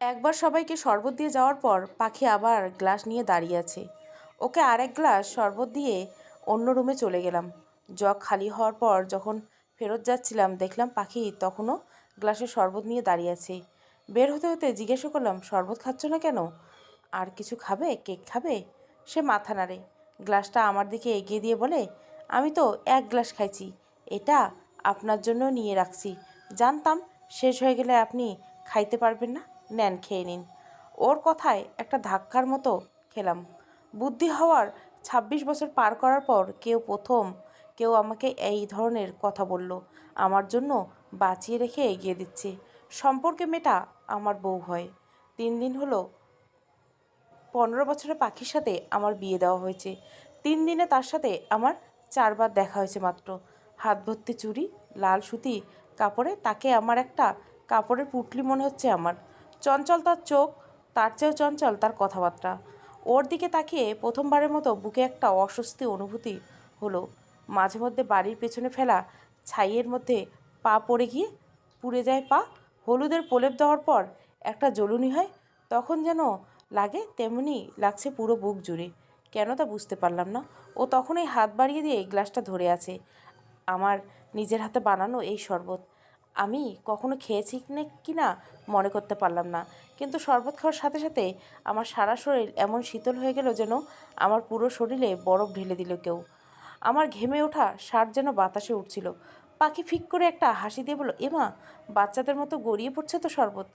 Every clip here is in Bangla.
একবার সবাইকে শরবত দিয়ে যাওয়ার পর পাখি আবার গ্লাস নিয়ে দাঁড়িয়ে আছে। ওকে আরেক গ্লাস শরবত দিয়ে অন্য রুমে চলে গেলাম। জগ খালি হওয়ার পর যখন ফেরত যাচ্ছিলাম, দেখলাম পাখি তখনও গ্লাসে শরবত নিয়ে দাঁড়িয়ে আছে। বের হতে হতে জিজ্ঞাসা করলাম, শরবত খাচ্ছ না কেন? আর কিছু খাবে? কেক খাবে? সে মাথা নাড়ে। গ্লাসটা আমার দিকে এগিয়ে দিয়ে বলে, আমি তো এক গ্লাস খাইছি। এটা আপনার জন্য নিয়ে রাখছি। জানতাম শেষ হয়ে গেলে আপনি খাইতে পারবেন না। নেন, খেয়ে নিন। ওর কথায় একটা ধাক্কার মতো খেলাম। বুদ্ধি হওয়ার ২৬ বছর পার করার পর কেউ প্রথম, কেউ আমাকে এই ধরনের কথা বলল। আমার জন্য বাঁচিয়ে রেখে এগিয়ে দিচ্ছে। সম্পর্কে মেয়েটা আমার বউ হয়। তিন দিন হলো পনেরো বছরের পাখির সাথে আমার বিয়ে দেওয়া হয়েছে। তিন দিনে তার সাথে আমার চারবার দেখা হয়েছে মাত্র। হাত ভর্তি চুড়ি, লাল সুতি, কাপড়ে তাকে আমার একটা কাপড়ের পুটলি মনে হচ্ছে আমার। চঞ্চল তার চোখ, তার চেয়েও চঞ্চল তার কথাবার্তা। ওর দিকে তাকিয়ে প্রথমবারের মতো বুকে একটা অস্বস্তি অনুভূতি হলো। মাঝে মধ্যে বাড়ির পেছনে ফেলা ছাইয়ের মধ্যে পা পড়ে গিয়ে পুড়ে যায় পা, হলুদের প্রলেপ দেওয়ার পর একটা জ্বলুনি হয়, তখন যেন লাগে তেমনি লাগছে পুরো বুক জুড়ে। কেন তা বুঝতে পারলাম না। ও তখন এই হাত বাড়িয়ে দিয়ে গ্লাসটা ধরে আছে। আমার নিজের হাতে বানানো এই শরবত। আমি কখনো খেয়েছি কি না মনে করতে পারলাম না। কিন্তু শরবত খাওয়ার সাথে সাথে আমার সারা শরীর এমন শীতল হয়ে গেল যেন আমার পুরো শরীরে বরফ ঢেলে দিল কেউ। আমার ঘেমে ওঠা শার্ট যেন বাতাসে উঠছিল। পাখি ফিক করে একটা হাসি দিয়ে বলল, এমা, বাচ্চাদের মতো গড়িয়ে পড়ছে তো শরবত?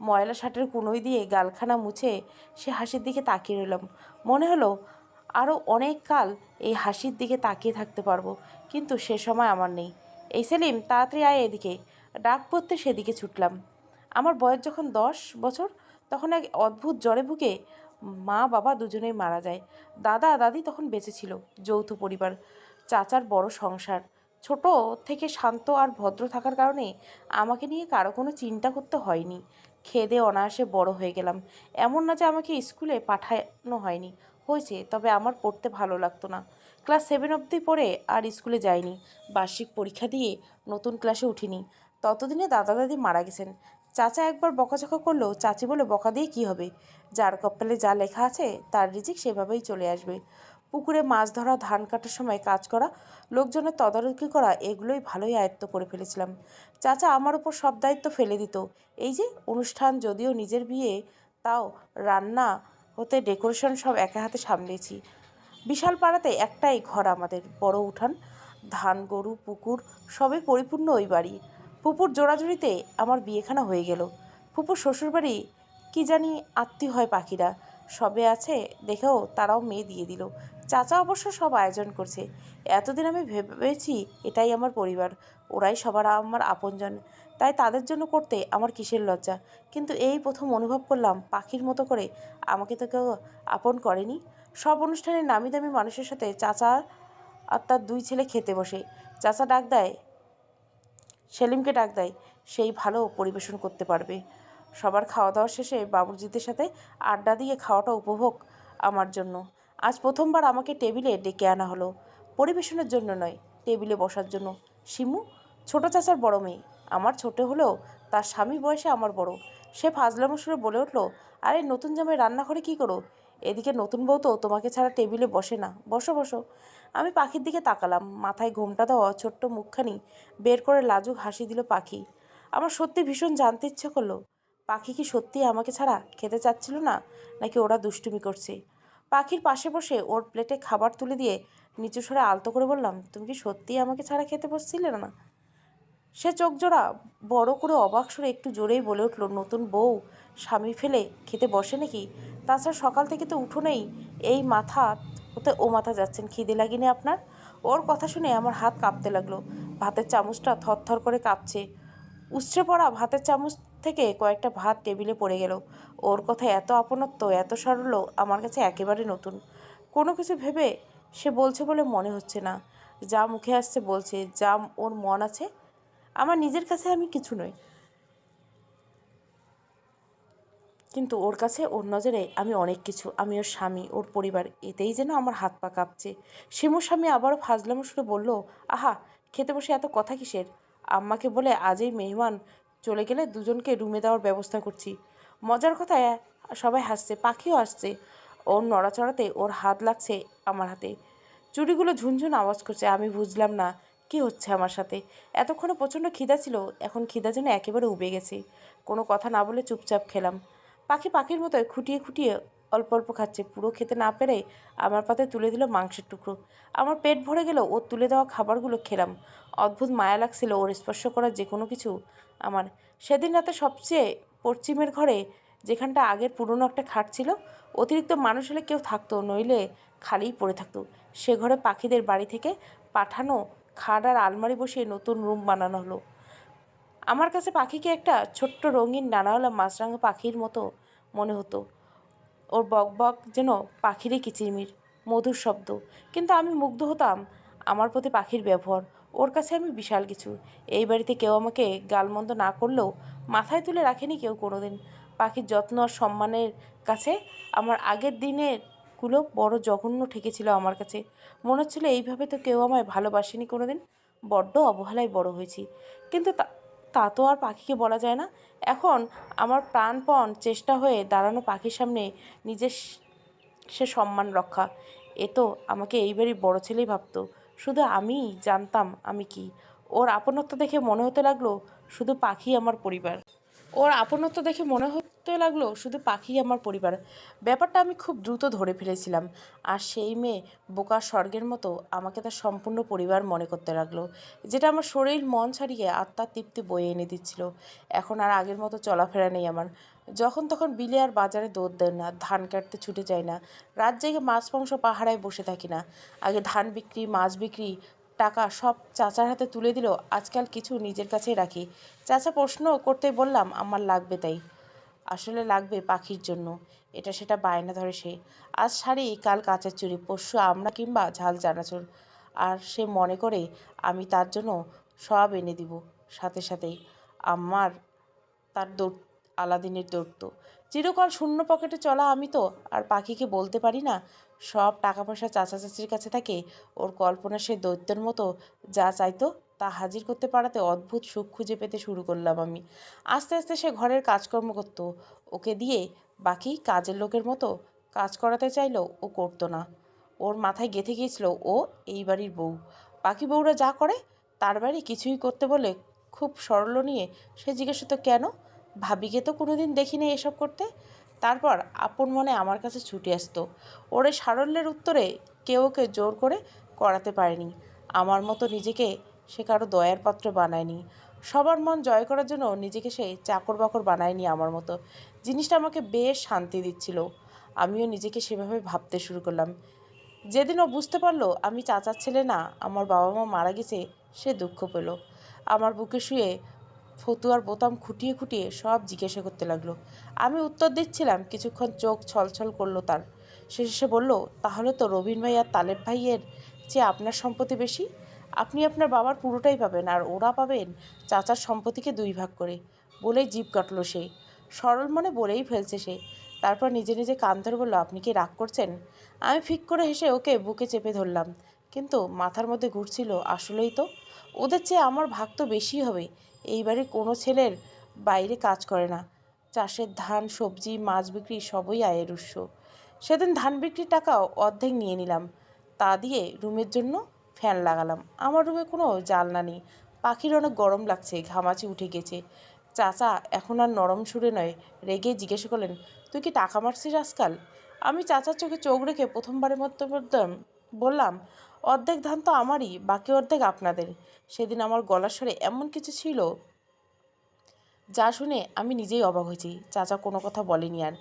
ময়লা শার্টের কুনোই দিয়ে গালখানা মুছে সে হাসির দিকে তাকিয়ে রইলাম। মনে হলো আরও অনেক কাল এই হাসির দিকে তাকিয়ে থাকতে পারব, কিন্তু সে সময় আমার নেই। এই সেলিম, তাড়াতাড়ি আয় এদিকে। ডাক পড়তে সেদিকে ছুটলাম। আমার বয়স যখন দশ বছর, তখন এক অদ্ভুত জ্বরে ভুগে মা বাবা দুজনেই মারা যায়। দাদা, দাদি তখন বেঁচে ছিল, যৌথ পরিবার, চাচার বড় সংসার। ছোট থেকে শান্ত আর ভদ্র থাকার কারণে আমাকে নিয়ে কারও কোনো চিন্তা করতে হয়নি। খেদে অনায়াসে বড় হয়ে গেলাম। এমন না যে আমাকে স্কুলে পাঠানো হয়নি। হয়েছে, তবে আমার পড়তে ভালো লাগতো না। ক্লাস সেভেন অবধি পড়ে আর স্কুলে যাইনি। বার্ষিক পরীক্ষা দিয়ে নতুন ক্লাসে উঠিনি। ততদিনে দাদা, দাদি মারা গেছেন। চাচা একবার বকাঝকা করলেও চাচি বলে বকা দিয়ে কী হবে? যার কপালে যা লেখা আছে, তার রিজিক সেভাবেই চলে আসবে। পুকুরে মাছ ধরা, ধান কাটার সময় কাজ করা, লোকজনের তদারকি করা, এগুলোই ভালোই আয়ত্ত করে ফেলেছিলাম। চাচা আমার উপর সব দায়িত্ব ফেলে দিত। এই যে অনুষ্ঠান, যদিও নিজের বিয়ে, তাও রান্না হতে ডেকোরেশন সব একা হাতে সামলেছি। বিশাল পাড়াতে একটাই ঘর আমাদের, বড় উঠান, ধান, গরু, পুকুর, সবই পরিপূর্ণ ওই বাড়ি। ফুপুর জোড়াজুড়িতে আমার বিয়েখানা হয়ে গেল। ফুপুর শ্বশুরবাড়ি কি জানি আত্মীয় হয় পাখিরা। সবে আছে, দেখেও তারাও মেয়ে দিয়ে দিল। চাচা অবশ্য সব আয়োজন করছে। এতদিন আমি ভেবেছি এটাই আমার পরিবার। ওরাই সবার আমার আপনজন। তাই তাদের জন্য করতে আমার কিসের লজ্জা? কিন্তু এই প্রথম অনুভব করলাম পাখির মতো করে আমাকে তো কেউ আপন করেনি। সব অনুষ্ঠানে নামি দামি মানুষের সাথে চাচা আর তার দুই ছেলে খেতে বসে। চাচা ডাক দেয় সেলিমকে ডাক দেয়, সেই ভালো পরিবেশন করতে পারবে। সবার খাওয়া দাওয়া শেষে বাবুর্জিদের সাথে আড্ডা দিয়ে খাওয়াটা উপভোগ আমার জন্য। আজ প্রথমবার আমাকে টেবিলে ডেকে আনা হলো। পরিবেশনের জন্য নয়, টেবিলে বসার জন্য। শিমু, ছোট চাচার বড় মেয়ে। আমার ছোট হলেও তার স্বামী বয়সে আমার বড়। সে ফাজলামো সুরে বলে উঠল, আরে, নতুন জামাই রান্নাঘরে কী করো? এদিকে নতুন বউ তো তোমাকে ছাড়া টেবিলে বসে না। বসো বসো। আমি পাখির দিকে তাকালাম। মাথায় ঘোমটা দেওয়া ছোট্ট মুখখানি বের করে লাজুক হাসি দিল পাখি। আমার সত্যি ভীষণ জানতে ইচ্ছে করল, পাখি কি সত্যি আমাকে ছাড়া খেতে চাচ্ছিল না, নাকি ওরা দুষ্টুমি করছে? পাখির পাশে বসে ওর প্লেটে খাবার তুলে দিয়ে নিচু স্বরে আলতো করে বললাম, তুমি কি সত্যিই আমাকে ছাড়া খেতে বসছিলে না? সে চোখ জোড়া বড় করে অবাক সরে একটু জোরেই বলে উঠল, নতুন বউ স্বামী ফেলে খেতে বসে নাকি? তাছাড়া সকাল থেকে তো উঠো নেই এই মাথা ওতে ও মাথা যাচ্ছেন, খিদে লাগেনি আপনার? ওর কথা শুনে আমার হাত কাঁপতে লাগল। ভাতের চামচটা থরথর করে কাঁপছে। উচ্ছে পড়া ভাতের চামচ থেকে কয়েকটা ভাত টেবিলে পড়ে গেল। ওর কথা এত আপনত্ব, এত সরল আমার কাছে একেবারে নতুন। কোনো কিছু ভেবে সে বলছে বলে মনে হচ্ছে না। যা মুখে আসছে বলছে, যা ওর মন আছে। আমার নিজের কাছে আমি কিছু নই। কিন্তু ওর কাছে ওর নজরে আমি অনেক কিছু, আমি ওর স্বামী, ওর পরিবার, এতেই যেন আমার হাত পা কাঁপছে। শিমুর স্বামী আবারও ফাজলামো সুরে বলল, আহা, খেতে বসে এত কথা কিসের? আম্মাকে বলে আজই মেহমান চলে গেলে দুজনকে রুমে দেওয়ার ব্যবস্থা করছি। মজার কথা সবাই হাসছে, পাখিও আসছে ওর নড়াচড়াতে ওর হাত লাগছে আমার হাতে। চুড়িগুলো ঝুনঝুন আওয়াজ করছে, আমি বুঝলাম না কি হচ্ছে আমার সাথে। এতক্ষণে প্রচণ্ড খিদা ছিল, এখন খিদা যেন একেবারে উবে গেছে। কোনো কথা না বলে চুপচাপ খেলাম। পাখি পাখির মতো খুঁটিয়ে খুঁটিয়ে অল্প অল্প খাচ্ছে। পুরো খেতে না পেরে আমার পাতে তুলে দিল মাংসের টুকরো। আমার পেট ভরে গেল ওর তুলে দেওয়া খাবারগুলো খেলাম। অদ্ভুত মায়া লাগছিল ওর স্পর্শ করার যে কোনো কিছু আমার। সেদিন রাতে সবচেয়ে পশ্চিমের ঘরে যেখানটা আগের পুরনো একটা খাট ছিল, অতিরিক্ত মানুষ হলে কেউ থাকতো, নইলে খালিই পড়ে থাকতো। সে ঘরে পাখিদের বাড়ি থেকে পাঠানো খাট আর আলমারি বসিয়ে নতুন রুম বানানো হলো। আমার কাছে পাখিকে একটা ছোট্ট রঙিন ডানাওয়ালা মাছরাঙা পাখির মতো মনে হতো। ওর বক বক যেন পাখিরই কিচিরমির, মধুর শব্দ। কিন্তু আমি মুগ্ধ হতাম আমার প্রতি পাখির ব্যবহার। ওর কাছে আমি বিশাল কিছু। এই বাড়িতে কেউ আমাকে গালমন্দ না করলেও মাথায় তুলে রাখেনি কেউ কোনোদিন। পাখির যত্ন আর সম্মানের কাছে আমার আগের দিনেরগুলো বড় জঘন্য ঠেকেছিল আমার কাছে। মনে হচ্ছিল এইভাবে তো কেউ আমায় ভালোবাসেনি কোনোদিন। বড্ড অবহেলায় বড় হয়েছি। কিন্তু তা তা তো আর পাখিকে বলা যায় না। এখন আমার প্রাণপণ চেষ্টা হয়ে দাঁড়ানো পাখির সামনে নিজের সে সম্মান রক্ষা। এ তো আমাকে এইবারই বড় ছেলেই ভাবতো। শুধু আমি জানতাম আমি কি। ওর আপনত্ব দেখে মনে হতে লাগল শুধু পাখি আমার পরিবার। ওর আপনত্ব দেখে মনে হতে লাগল শুধু পাখি আমার পরিবার। ব্যাপারটা আমি খুব দ্রুত ধরে ফেলেছিলাম। আর সেই মেয়ে বোকা স্বর্গের মতো আমাকে তার সম্পূর্ণ পরিবার মনে করতে লাগল, যেটা আমার শরীর, মন ছাড়িয়ে আত্মার তৃপ্তি বয়ে এনে দিচ্ছিল। এখন আর আগের মতো চলাফেরা নেই আমার। যখন তখন বিলে আর বাজারে দৌড় দেয় না, ধান কাটতে ছুটে যায় না, রাত জেগে মাছ, মাংস পাহারায় বসে থাকি না। আগে ধান বিক্রি, মাছ বিক্রি, টাকা সব চাচার হাতে তুলে দিল আজকাল কিছু নিজের কাছেই রাখি। চাচা প্রশ্ন করতে বললাম, আমার লাগবে তাই। আসলে লাগবে পাখির জন্য। এটা সেটা বায়না ধরে সে। আজ শাড়ি, কাল কাঁচের চুড়ি, পরশু আমরা কিংবা ঝাল চানাচুর। আর সে মনে করে আমি তার জন্য সব এনে দিব। সাথে সাথেই আমার তার দৌড়, আলাদিনের দৌড়ত চিরকাল শূন্য পকেটে চলা আমি তো, আর পাখিকে বলতে পারি না। সব টাকা পয়সা চাচা চাচির কাছে থাকে। ওর কল্পনা সে দৈত্যের মতো যা চাইতো তা হাজির করতে পারাতে অদ্ভুত সুখ খুঁজে পেতে শুরু করলাম আমি। আস্তে আস্তে সে ঘরের কাজকর্ম করতো। ওকে দিয়ে বাকি কাজের লোকের মতো কাজ করাতে চাইলেও ও করতো না। ওর মাথায় গেঁথে গিয়েছিল, ও এই বাড়ির বউ। বাকি বউরা যা করে তার বাড়ি কিছুই করতে বলে খুব সরল নিয়ে সে জিজ্ঞেস তো কেন? ভাবিকে তো কোনোদিন দেখিনি এসব করতে? তারপর আপন মনে আমার কাছে ছুটে আসতো। ওর সারল্যের উত্তরে কেউ ওকে জোর করে করাতে পারেনি। আমার মতো নিজেকে সে কারও দয়ার পাত্র বানায়নি। সবার মন জয় করার জন্য নিজেকে সে চাকর বাকর বানায়নি আমার মতো। জিনিসটা আমাকে বেশ শান্তি দিচ্ছিল। আমিও নিজেকে সেভাবে ভাবতে শুরু করলাম। যেদিন ও বুঝতে পারল আমি চাচার ছেলে না, আমার বাবা মা মারা গেছে, সে দুঃখ পেল। আমার বুকে শুয়ে ফতুয়ার বোতাম খুঁটিয়ে খুঁটিয়ে সব জিজ্ঞাসা করতে লাগল। আমি উত্তর দিচ্ছিলাম, কিছুক্ষণ চোখ ছলছল করল তার। শেষে বলল, তাহলে তো রবিন ভাই আর তালেব ভাইয়ের চেয়ে আপনার সম্পত্তি বেশি? আপনি আপনার বাবার পুরোটাই পাবেন আর ওরা পাবেন চাচার সম্পত্তিকে দুই ভাগ করে। বলেই জিভ কাটলো সে। সরল মনে বলেই ফেলছে সে। তারপর নিজে নিজে কান ধরে বলল, আপনি কি রাগ করছেন? আমি ফিক করে হেসে ওকে বুকে চেপে ধরলাম। কিন্তু মাথার মধ্যে ঘুরছিল, আসলেই তো? ওদের চেয়ে আমার ভাগ তো বেশি হবে। এইবারে কোনো ছেলের বাইরে কাজ করে না। চাষের ধান, সবজি, মাছ বিক্রি সবই আয়ের উৎস। সেদিন ধান বিক্রির টাকাও অর্ধেক নিয়ে নিলাম। তা দিয়ে রুমের জন্য ফ্যান লাগালাম। আমার রুমে কোনো জানলা নেই। পাখির অনেক গরম লাগছে, ঘামাচি উঠে গেছে। চাচা, এখন আর নরম সুরে নয়, রেগে জিজ্ঞেস করলেন, তুই কি টাকা মারছিস আজকাল? আমি চাচার চোখে চোখ রেখে প্রথমবারের মতো বললাম, অর্ধেক ধান তো আমারই, বাকি অর্ধেক আপনাদের। সেদিন আমার গলার স্বরে এমন কিছু ছিল যা শুনে আমি নিজেই অবাক হয়েছি। চাচা কোনো কথা বলেনি আর।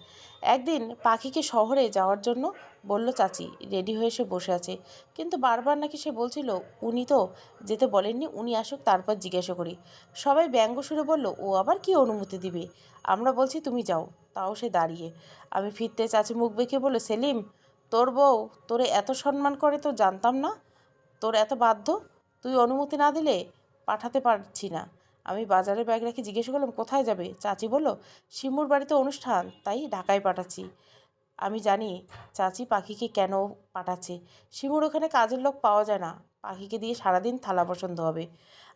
একদিন পাখিকে শহরে যাওয়ার জন্য বলল, চাচি, রেডি হয়ে সে বসে আছে। কিন্তু বারবার নাকি সে বলছিল, উনি তো যেতে বলেননি, উনি আসুক, তারপর জিজ্ঞাসা করি। সবাই ব্যঙ্গ সুরে বলল, ও আবার কি অনুমতি দিবে? আমরা বলছি তুমি যাও। তাও সে দাঁড়িয়ে। আমি ফিরতে চাচি মুখ বেঁকে বলে সেলিম, তোর বউ তোরে এত সম্মান করে তো জানতাম না। তোর এত বাধ্য, তুই অনুমতি না দিলে পাঠাতে পারছি না। আমি বাজারে ব্যাগ রেখে জিজ্ঞেস করলাম, কোথায় যাবে? চাচি বলল, শিমুর বাড়িতে অনুষ্ঠান, তাই ঢাকায় পাঠাচ্ছি। আমি জানি চাচি পাখিকে কেন পাঠাচ্ছে। শিমুর ওখানে কাজের লোক পাওয়া যায় না। পাখিকে দিয়ে সারাদিন থালা বাসন হবে।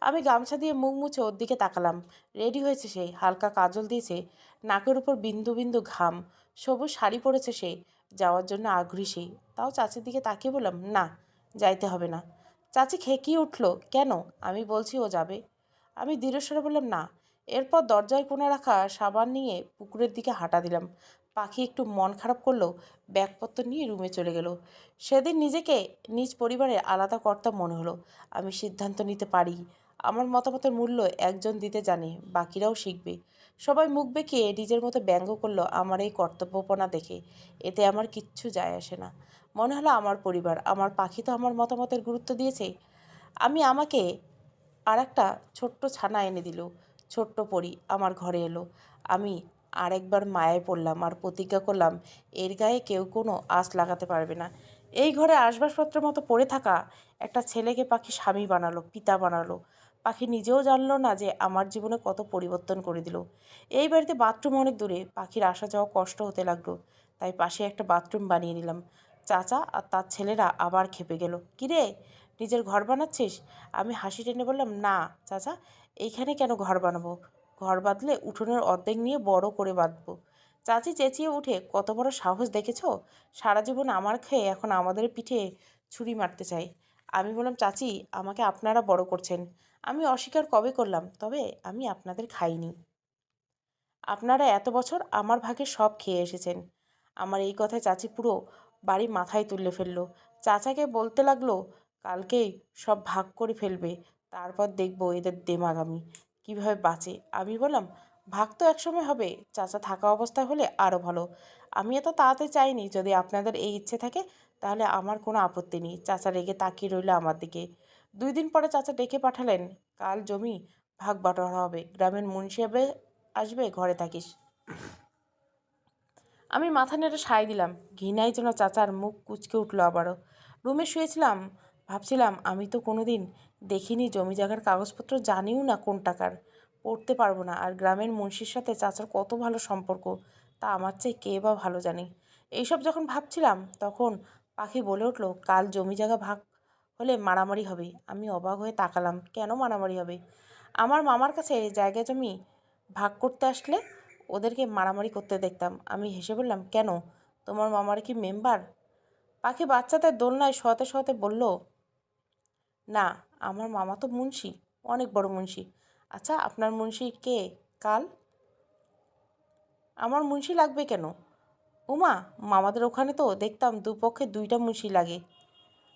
আমি গামছা দিয়ে মুখ মুছে ওর দিকে তাকালাম। রেডি হয়েছে সে। হালকা কাজল দিয়েছে। নাকের উপর বিন্দু বিন্দু ঘাম। সবুজ শাড়ি পরেছে সে। যাওয়ার জন্য আগ্রহী সে। তাও চাচির দিকে তাকিয়ে বললাম, না, যাইতে হবে না। চাচি খেকিয়ে উঠল, কেন? আমি বলছি ও যাবে। আমি দৃঢ়স্বরে বললাম, না। এরপর দরজায় কোণে রাখা সাবান নিয়ে পুকুরের দিকে হাঁটা দিলাম। পাখি একটু মন খারাপ করল, ব্যাগপত্র নিয়ে রুমে চলে গেল। সেদিন নিজেকে নিজ পরিবারে আলাদা কর্তা মনে হলো। আমি সিদ্ধান্ত নিতে পারি। আমার মতামতের মূল্য একজন দিতে জানে, বাকিরাও শিখবে। সবাই মুখ বেঁকিয়ে নিজের মতো ব্যঙ্গ করল আমার এই কর্তব্যপনা দেখে। এতে আমার কিচ্ছু যায় আসে না। মনে হলো আমার পরিবার, আমার পাখি তো আমার মতামতের গুরুত্ব দিয়েছে। আমি আমাকে আর একটা ছোট্ট ছানা এনে দিল। ছোট্ট পরি আমার ঘরে এলো। আমি আরেকবার মায়ায় পড়লাম আর প্রতিজ্ঞা করলাম, এর গায়ে কেউ কোনো আঁচ লাগাতে পারবে না। এই ঘরে আসবাবপত্রের মতো পড়ে থাকা একটা ছেলেকে পাখি স্বামী বানালো, পিতা বানালো। পাখি নিজেও জানলো না যে আমার জীবনে কত পরিবর্তন করে দিল। এই বাড়িতে বাথরুম অনেক দূরে, পাখির আসা যাওয়া কষ্ট হতে লাগল। তাই পাশে একটা বাথরুম বানিয়ে নিলাম। চাচা আর তার ছেলেরা আবার খেপে গেল। কিরে, নিজের ঘর বানাচ্ছিস? আমি হাসি টেনে বললাম, না, চাচা, এইখানে কেন ঘর বানাবো? ঘর বাঁধলে উঠোনের অর্ধেক নিয়ে বড় করে বাঁধবো। চাচি চেঁচিয়ে উঠে, কত বড় সাহস দেখেছ? সারা জীবন আমার খেয়ে এখন আমাদের পিঠে ছুরি মারতে চাই। আমি বললাম, চাচি, আমাকে আপনারা বড় করছেন। আমি অস্বীকার কবে করলাম? তবে আমি আপনাদের খাইনি। আপনারা এত বছর আমার ভাগে সব খেয়ে এসেছেন। আমার এই কথায় চাচি পুরো বাড়ি মাথায় তুলে ফেলল। চাচাকে বলতে লাগল, কালকেই সব ভাগ করে ফেলবে, তারপর দেখব এদের দেমাগ আমি কীভাবে বাঁচে? আমি বললাম, ভাগ তো একসময় হবে। চাচা থাকা অবস্থায় হলে আরও ভালো। আমি এত তাড়াতাড়ি চাইনি। যদি আপনাদের এই ইচ্ছে থাকে, তাহলে আমার কোনো আপত্তি নেই চাচা রেগে তাকিয়ে রইল আমার দিকে। দুই দিন পরে চাচা ডেকে পাঠালেন, কাল জমি ভাগ বাটোয়ারা হবে। গ্রামের মুন্সি হবে আসবে, ঘরে থাকিস। আমি মাথা নেড়ে সায় দিলাম। ঘৃণাই যেন চাচার মুখ কুচকে উঠল আবারও। রুমে শুয়েছিলাম, ভাবছিলাম, আমি তো কোনো দিন দেখিনি, জমি জায়গার কাগজপত্র জানিও না কোন টাকার। পড়তে পারব না। আর গ্রামের মুন্সির সাথে চাচার কত ভালো সম্পর্ক, তা আমার চেয়ে কে বা ভালো জানে? এইসব যখন ভাবছিলাম, তখন পাখি বলে উঠল, কাল জমি জায়গা ভাগ হলে মারামারি হবে। আমি অবাক হয়ে তাকালাম, কেন মারামারি হবে? আমার মামার কাছে জায়গা জমি ভাগ করতে আসলে ওদেরকে মারামারি করতে দেখতাম। আমি হেসে বললাম, কেন? তোমার মামার কি মেম্বার পাখি বাচ্চাদের দোলনায় শতে শতে বলল, না আমার মামা তো মুন্সি, অনেক বড় মুন্সি। আচ্ছা আপনার মুন্সি কে? কাল? আমার মুন্সি লাগবে কেন? উমা, মামাদের ওখানে তো দেখতাম দুপক্ষে দুইটা মুন্সি লাগে।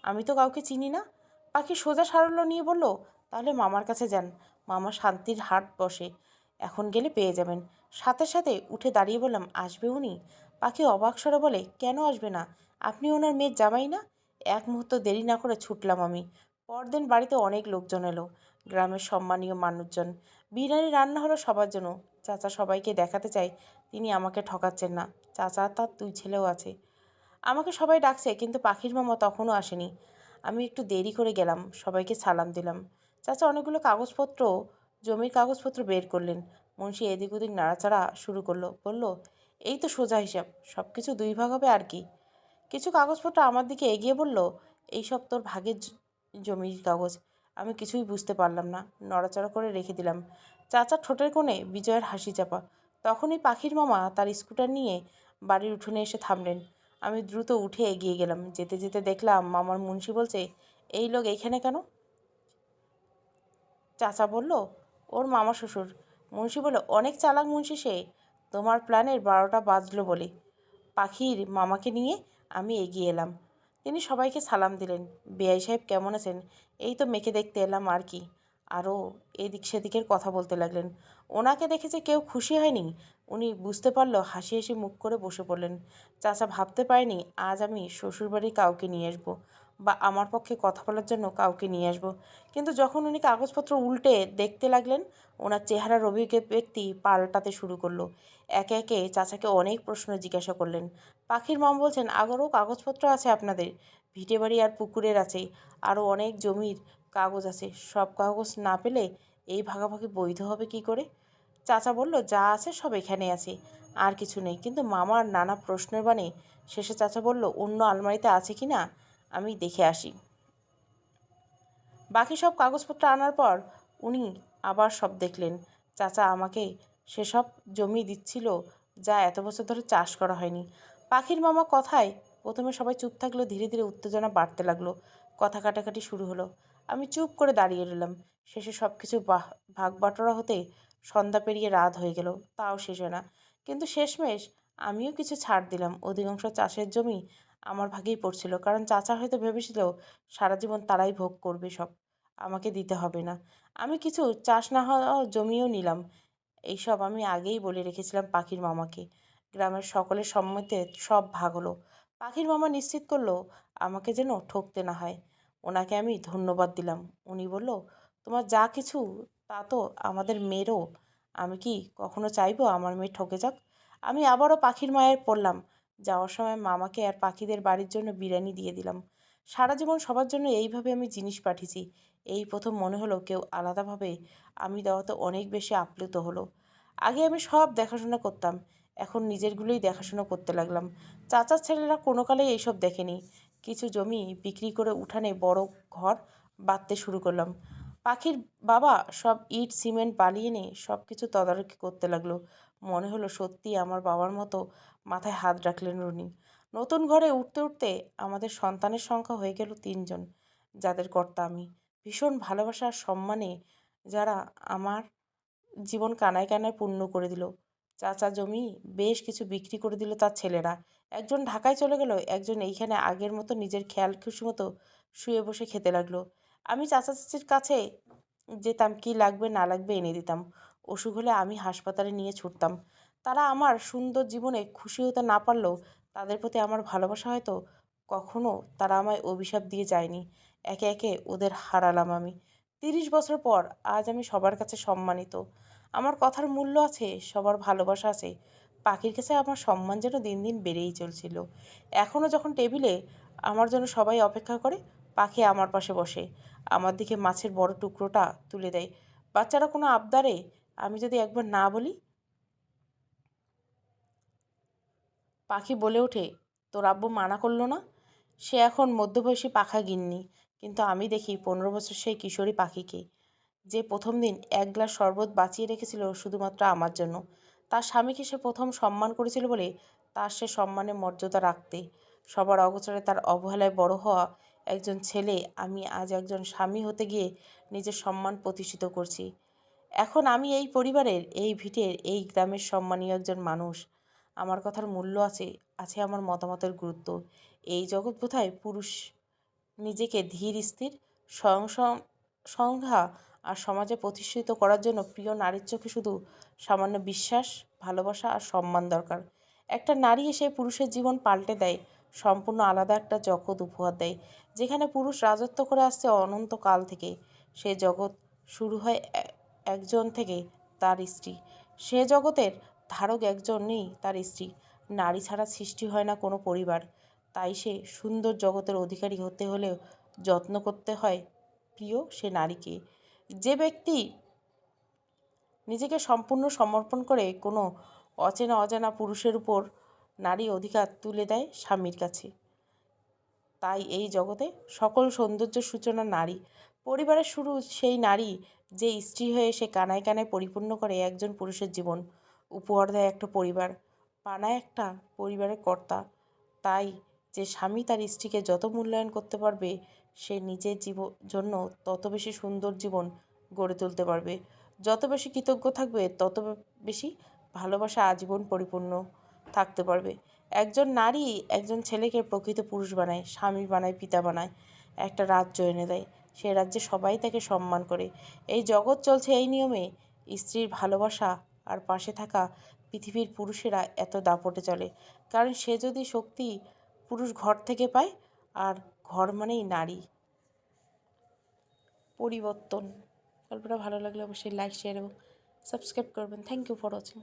আমি তো কাউকে চিনি না। পাখি সোজা সারল্য নিয়ে বলল, তাহলে মামার কাছে যান। মামা শান্তির হাট বসে। এখন গেলে পেয়ে যাবেন। সাথে সাথে উঠে দাঁড়িয়ে বললাম, আসবে উনি? পাখি অবাক স্বরে বলে, কেন আসবে না? আপনি ওনার মেয়ের জামাই না? এক মুহূর্ত দেরি না করে ছুটলাম আমি। পরদিন বাড়িতে অনেক লোকজন এলো। গ্রামের সম্মানীয় মানুষজন। বিরিয়ানি রান্না হলো সবার জন্য। চাচা সবাইকে দেখাতে চায়, তিনি আমাকে ঠকাচ্ছেন না। চাচা, তার দুই ছেলেও আছে। আমাকে সবাই ডাকছে, কিন্তু পাখির মামা তখনও আসেনি। আমি একটু দেরি করে গেলাম, সবাইকে সালাম দিলাম। চাচা, অনেকগুলো কাগজপত্র, জমির কাগজপত্র বের করলেন। মুন্সি এদিক ওদিক নাড়াচাড়া শুরু করল, বলল, এই তো সোজা হিসাব সব কিছু দুই ভাগ হবে আর কি? কিছু কাগজপত্র আমার দিকে এগিয়ে বলল, এইসব তোর ভাগের জমির কাগজ। আমি কিছুই বুঝতে পারলাম না। নড়াচড়া করে রেখে দিলাম। চাচা ঠোঁটের কোণে বিজয়ের হাসি চাপা। তখনই পাখির মামা তার স্কুটার নিয়ে বাড়ির উঠোনে এসে থামলেন। আমি দ্রুত উঠে এগিয়ে গেলাম। যেতে যেতে দেখলাম মামার মুন্সি বলছে, এই লোক এইখানে কেন? চাচা বলল, ওর মামা শ্বশুর। মুন্সি বলল, অনেক চালাক মুন্সি সে। তোমার প্ল্যানের বারোটা বাজলো বলে। পাখির মামাকে নিয়ে আমি এগিয়ে এলাম। তিনি সবাইকে সালাম দিলেন, বেআই সাহেব কেমন আছেন? এই তো মেখে দেখতে এলাম, আর কি? আরও এদিক সেদিকের কথা বলতে লাগলেন। ওনাকে দেখে যে কেউ খুশি হয়নি? উনি বুঝতে পারল, হাসি হাসি মুখ করে বসে পড়লেন। চাচা, ভাবতে পারেনি, আজ আমি শ্বশুরবাড়ির কাউকে নিয়ে আসব। বা আমার পক্ষে কথা বলার জন্য কাউকে নিয়ে আসব। কিন্তু যখন উনি কাগজপত্র উল্টে দেখতে লাগলেন, ওনার চেহারার অভিজ্ঞ ব্যক্তি পাল্টাতে শুরু করল। একে একে চাচাকে অনেক প্রশ্ন জিজ্ঞাসা করলেন। পাখির মাম বলছেন, আগরও কাগজপত্র আছে আপনাদের। ভিটে বাড়ি আর পুকুরের আছে। আরও অনেক জমির কাগজ আছে। সব কাগজ না পেলে এই ভাগাভাগি বৈধ হবে কি করে? চাচা বলল, যা আছে সব এখানে আছে। আর কিছু নেই। কিন্তু মামার নানা প্রশ্নের বাণে শেষে চাচা বলল, অন্য আলমারিতে আছে কি না? আমি দেখে আসি। বাকি সব কাগজপত্র আনার পর উনি আবার সব দেখলেন। চাচা আমাকে সেসব জমি দিচ্ছিল যা এত বছর ধরে চাষ করা হয়নি। পাখির মামা কথায় প্রথমে সবাই চুপ থাকলেও ধীরে ধীরে উত্তেজনা বাড়তে লাগল। কথা কাটাকাটি শুরু হলো। আমি চুপ করে দাঁড়িয়ে রইলাম। শেষে সব কিছু ভাগ বাটোয়ারা হতে সন্ধ্যা পেরিয়ে রাত হয়ে গেল। তাও শেষ হয় না। কিন্তু শেষমেশ আমিও কিছু ছাড় দিলাম। অধিকাংশ চাষের জমি আমার ভাগেই পড়ছিল, কারণ চাচা হয়তো ভেবেছিল সারা জীবন তারাই ভোগ করবে সব, আমাকে দিতে হবে না। আমি কিছু চাষ না হওয়া জমিও নিলাম, এইসব আমি আগেই বলে রেখেছিলাম পাখির মামাকে। গ্রামের সকলের সম্মতে সব ভাগ হলো। পাখির মামা নিশ্চিত করল আমাকে যেন ঠকতে না হয়। ওনাকে আমি ধন্যবাদ দিলাম। উনি বলল, তোমার যা কিছু তা তো আমাদের মেয়েরও। আমি কি কখনো চাইব আমার মেয়ে ঠকে যাক? আমি আবারও পাখির মায়ের পড়লাম। যাওয়ার সময় মামাকে আর পাখিদের বাড়ির জন্য বিরিয়ানি দিয়ে দিলাম। সারা জীবন সবার জন্য এইভাবে আমি জিনিস পাঠিয়েছি। এই প্রথম মনে হলো কেউ আলাদাভাবে আমি দেওয়াতে অনেক বেশি আপ্লুত হলো। আগে আমি সব দেখাশোনা করতাম। এখন নিজেরগুলোই দেখাশোনা করতে লাগলাম। চাচার ছেলেরা কোনো কালেই এইসব দেখেনি। কিছু জমি বিক্রি করে উঠানে বড় ঘর বাঁধতে শুরু করলাম। পাখির বাবা সব ইট, সিমেন্ট বালি এনে সব কিছু তদারকি করতে লাগল। মনে হলো সত্যি আমার বাবার মতো মাথায় হাত রাখলেন উনি নতুন ঘরে উঠতে উঠতে আমাদের সন্তানের সংখ্যা হয়ে গেল তিনজন, যাদের কর্তা আমি। ভীষণ ভালোবাসা আর সম্মানে যারা আমার জীবন কানায় কানায় পূর্ণ করে দিল। চাচা জমি বেশ কিছু বিক্রি করে দিল তার ছেলেরা। একজন ঢাকায় চলে গেল, একজন এইখানে আগের মতো নিজের খেয়াল খুশি মতো শুয়ে বসে খেতে লাগল। আমি চাচা চাচির কাছে যেতাম, কি লাগবে না লাগবে এনে দিতাম। অসুখ হলে আমি হাসপাতালে নিয়ে ছুটতাম। তারা আমার সুন্দর জীবনে খুশি হতে না পারলেও তাদের প্রতি আমার ভালোবাসা হয়তো কখনো তারা আমায় অভিশাপ দিয়ে যায়নি। একে একে ওদের হারালাম আমি। তিরিশ বছর পর আজ আমি সবার কাছে সম্মানিত। আমার কথার মূল্য আছে, সবার ভালোবাসা আছে। পাখির কাছে আমার সম্মান যেন দিন দিন বেড়েই চলছিল। এখনও যখন টেবিলে আমার জন্য সবাই অপেক্ষা করে, পাখি আমার পাশে বসে। আমার দিকে মাছের বড় টুকরোটা তুলে দেয়। বাচ্চারা কোনো আবদারে আমি যদি একবার না বলি? পাখি বলে ওঠে, তোর আব্বু মানা করল না? সে এখন মধ্যবয়সী পাখা গিন্নি, কিন্তু আমি দেখি পনেরো বছর সেই কিশোরী পাখিকে, যে প্রথম দিন এক গ্লাস শরবত বাঁচিয়ে রেখেছিল শুধুমাত্র আমার জন্য। তার স্বামীকে সে প্রথম সম্মান করেছিল বলে তার সে সম্মানের মর্যাদা রাখতে। সবার অগোচরে তার অবহেলায় বড় হওয়া একজন ছেলে, আমি আজ একজন স্বামী হতে গিয়ে নিজের সম্মান প্রতিষ্ঠিত করছি। এখন আমি এই পরিবারের, এই ভিটের, এই গ্রামের সম্মানীয় একজন মানুষ। আমার কথার মূল্য আছে আছে আমার মতামতের গুরুত্ব। এই জগৎ বোধহয় পুরুষ নিজেকে ধীর, স্থির সংজ্ঞা আর সমাজে প্রতিষ্ঠিত করার জন্য প্রিয় নারীর চোখে শুধু সামান্য বিশ্বাস, ভালোবাসা আর সম্মান দরকার। একটা নারী এসে পুরুষের জীবন পাল্টে দেয়, সম্পূর্ণ আলাদা একটা জগৎ উপহার দেয়, যেখানে পুরুষ রাজত্ব করে আসছে অনন্তকাল থেকে। সে জগৎ শুরু হয় একজন থেকে তার স্ত্রী। সে জগতের ধারক একজন নেই তার স্ত্রী। নারী ছাড়া সৃষ্টি হয় না কোনো পরিবার। তাই সে সুন্দর জগতের অধিকারী হতে হলেও যত্ন করতে হয় প্রিয় সে নারীকে। যে ব্যক্তি নিজেকে সম্পূর্ণ সমর্পণ করে কোনো অচেনা অজানা পুরুষের উপর নারী অধিকার তুলে দেয় স্বামীর কাছে। তাই এই জগতে সকল সৌন্দর্য সূচনা নারী। পরিবারের শুরু সেই নারী যে স্ত্রী হয়ে সে কানায় কানায় পরিপূর্ণ করে একজন পুরুষের জীবন। উপহার দেয় একটা পরিবার, পানায় একটা পরিবারের কর্তা। তাই যে স্বামী তার স্ত্রীকে যত মূল্যায়ন করতে পারবে, সে নিজের জীবন জন্য তত বেশি সুন্দর জীবন গড়ে তুলতে পারবে। যত বেশি কৃতজ্ঞ থাকবে, তত বেশি ভালোবাসা আজীবন পরিপূর্ণ থাকতে পারবে। একজন নারী একজন ছেলেকে প্রকৃত পুরুষ বানায়, স্বামী বানায়, পিতা বানায়, একটা রাজ্য এনে দেয়। সে রাজ্যে সবাই তাকে সম্মান করে। এই জগৎ চলছে এই নিয়মে। স্ত্রীর ভালোবাসা আর পাশে থাকা পৃথিবীর পুরুষেরা এত দাপটে চলে। কারণ সে যদি শক্তি পুরুষ ঘর থেকে পায়, আর ঘর মানেই নারী। পরিবর্তন। গল্পটা ভালো লাগলে অবশ্যই লাইক শেয়ার এবং সাবস্ক্রাইব করবেন। Thank you for watching